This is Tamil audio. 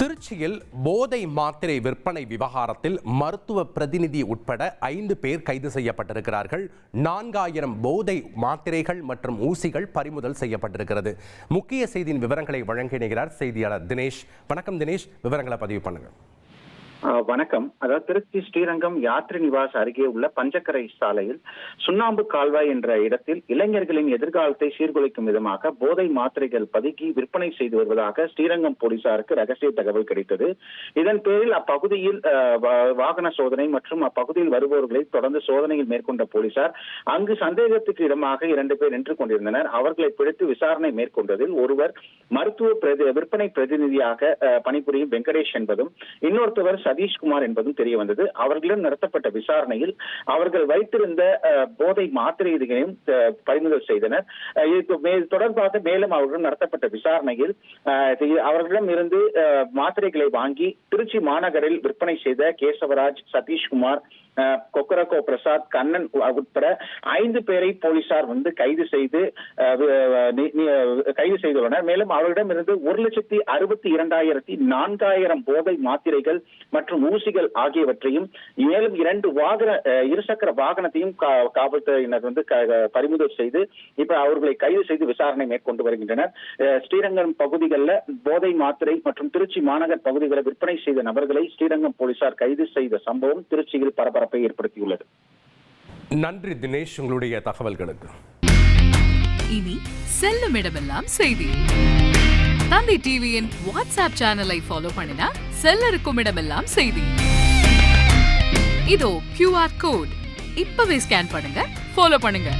திருச்சியில் போதை மாத்திரை விற்பனை விவகாரத்தில் மருத்துவ பிரதிநிதி உட்பட ஐந்து பேர் கைது செய்யப்பட்டிருக்கிறார்கள். நான்காயிரம் போதை மாத்திரைகள் மற்றும் ஊசிகள் பறிமுதல் செய்யப்பட்டிருக்கிறது. முக்கிய செய்தியின் விவரங்களை வழங்கினார் செய்தியாளர் தினேஷ். வணக்கம் தினேஷ். விவரங்களை பதிவு பண்ணுங்கள். வணக்கம். அதாவது திருச்சி ஸ்ரீரங்கம் யாத்ரி நிவாஸ் அருகே உள்ள பஞ்சக்கரை சாலையில் சுண்ணாம்பு கால்வாய் என்ற இடத்தில் இளைஞர்களின் எதிர்காலத்தை சீர்குலைக்கும் விதமாக போதை மாத்திரைகள் பதுக்கி விற்பனை செய்து வருவதாக ஸ்ரீரங்கம் போலீசாருக்கு ரகசிய தகவல் கிடைத்தது. இதன் பேரில் அப்பகுதியில் வாகன சோதனை மற்றும் அப்பகுதியில் வருபவர்களை தொடர்ந்து சோதனையில் மேற்கொண்ட போலீசார் அங்கு சந்தேகத்துக்கு இடமாக இரண்டு பேர் நின்று கொண்டிருந்தனர். அவர்களை பிடித்து விசாரணை மேற்கொண்டதில் ஒருவர் மருத்துவ பிரதி விற்பனை பிரதிநிதியாக பணிபுரியும் வெங்கடேஷ் என்பதும் இன்னொருத்தவர் சதீஷ்குமார் என்பதும் தெரிய வந்தது. அவர்களிடம் நடத்தப்பட்ட விசாரணையில் அவர்கள் வைத்திருந்த அஹ், போதை மாத்திரைகளையும் அஹ், பறிமுதல் செய்தனர். இது தொடர்பாக மேலும் அவர்கள் நடத்தப்பட்ட விசாரணையில் அவர்களிடம் இருந்து அஹ், மாத்திரைகளை வாங்கி திருச்சி மாநகரில் விற்பனை செய்த கேசவராஜ் சதீஷ்குமார் கொக்கரகோ பிரசாத் கண்ணன் உட்பட ஐந்து பேரை போலீசார் வந்து கைது செய்து கைது செய்துள்ளனர். மேலும் அவர்களிடம் இருந்து ஒரு லட்சத்தி அறுபத்தி இரண்டாயிரத்தி நான்காயிரம் போதை மாத்திரைகள் மற்றும் ஊசிகள் ஆகியவற்றையும் மேலும் இரண்டு வாகன இருசக்கர வாகனத்தையும் கா- காவல்துறையினர் வந்து க- பறிமுதல் செய்து இப்ப அவர்களை கைது செய்து விசாரணை மேற்கொண்டு வருகின்றனர். ஸ்ரீரங்கம் பகுதிகளில் போதை மாத்திரை மற்றும் திருச்சி மாநகர் பகுதிகளில் விற்பனை செய்த நபர்களை ஸ்ரீரங்கம் போலீசார் கைது செய்த சம்பவம் திருச்சியில் பரபரப்பு. ஏற்படுத்தியுள்ளது. நன்றி தினேஷ் உங்களுடைய தகவல்களுக்கு. இனி செல்லும் இடமெல்லாம் செய்தி. தந்தை டிவியின் வாட்ஸ்அப் சேனலை ஃபாலோ பண்ணினா செல்ல இருக்கும் இடமெல்லாம் செய்தி. இதோ கியூஆர் கோட் இப்பவே ஸ்கேன் பண்ணுங்க ஃபாலோ பண்ணுங்க.